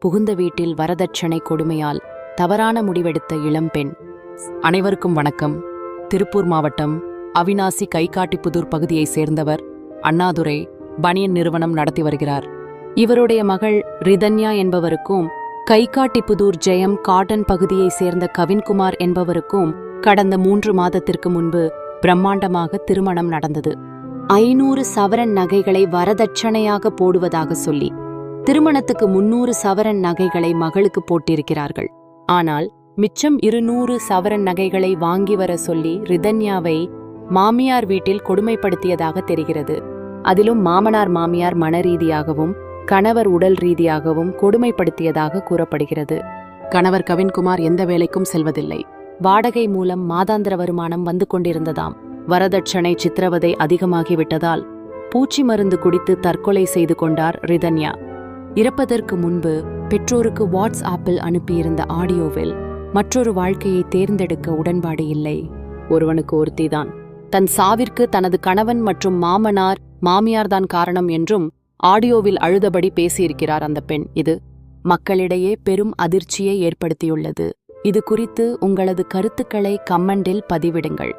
புகுந்த வீட்டில் வரதட்சணை கொடுமையால் தவறான முடிவெடுத்த இளம்பெண் அனைவருக்கும் வணக்கம். திருப்பூர் மாவட்டம் அவினாசி கைகாட்டிப்புதூர் பகுதியைச் சேர்ந்தவர் அண்ணாதுரை பனியன் நிறுவனம் நடத்தி வருகிறார். இவருடைய மகள் ரிதன்யா என்பவருக்கும் கைகாட்டிப்புதூர் ஜெயம் காட்டன் பகுதியைச் சேர்ந்த கவின்குமார் என்பவருக்கும் கடந்த மூன்று மாதத்திற்கு முன்பு பிரம்மாண்டமாக திருமணம் நடந்தது. ஐநூறு சவரன் நகைகளை வரதட்சணையாக போடுவதாக சொல்லி திருமணத்துக்கு முன்னூறு சவரன் நகைகளை மகளுக்கு போட்டிருக்கிறார்கள். ஆனால் மிச்சம் இருநூறு சவரன் நகைகளை வாங்கி வர சொல்லி ரிதன்யாவை மாமியார் வீட்டில் கொடுமைப்படுத்தியதாக தெரிகிறது. அதிலும் மாமனார் மாமியார் மனரீதியாகவும் கணவர் உடல் ரீதியாகவும் கொடுமைப்படுத்தியதாக கூறப்படுகிறது. கணவர் கவின்குமார் எந்த வேலைக்கும் செல்வதில்லை. வாடகை மூலம் மாதாந்திர வருமானம் வந்து கொண்டிருந்ததாம். வரதட்சணை சித்திரவதை அதிகமாகிவிட்டதால் பூச்சி மருந்து குடித்து தற்கொலை செய்து கொண்டார் ரிதன்யா. இறப்பதற்கு முன்பு பெற்றோருக்கு வாட்ஸ் ஆப்பில் அனுப்பியிருந்த ஆடியோவில் மற்றொரு வாழ்க்கையை தேர்ந்தெடுக்க உடன்பாடு இல்லை. ஒருவனுக்கு ஒருத்திதான். தன் சாவிற்கு தனது கணவன் மற்றும் மாமனார் மாமியார்தான் காரணம் என்றும் ஆடியோவில் அழுதபடி பேசியிருக்கிறார் அந்த பெண். இது மக்களிடையே பெரும் அதிர்ச்சியை ஏற்படுத்தியுள்ளது. இது குறித்து உங்களது கருத்துக்களை கமெண்டில் பதிவிடுங்கள்.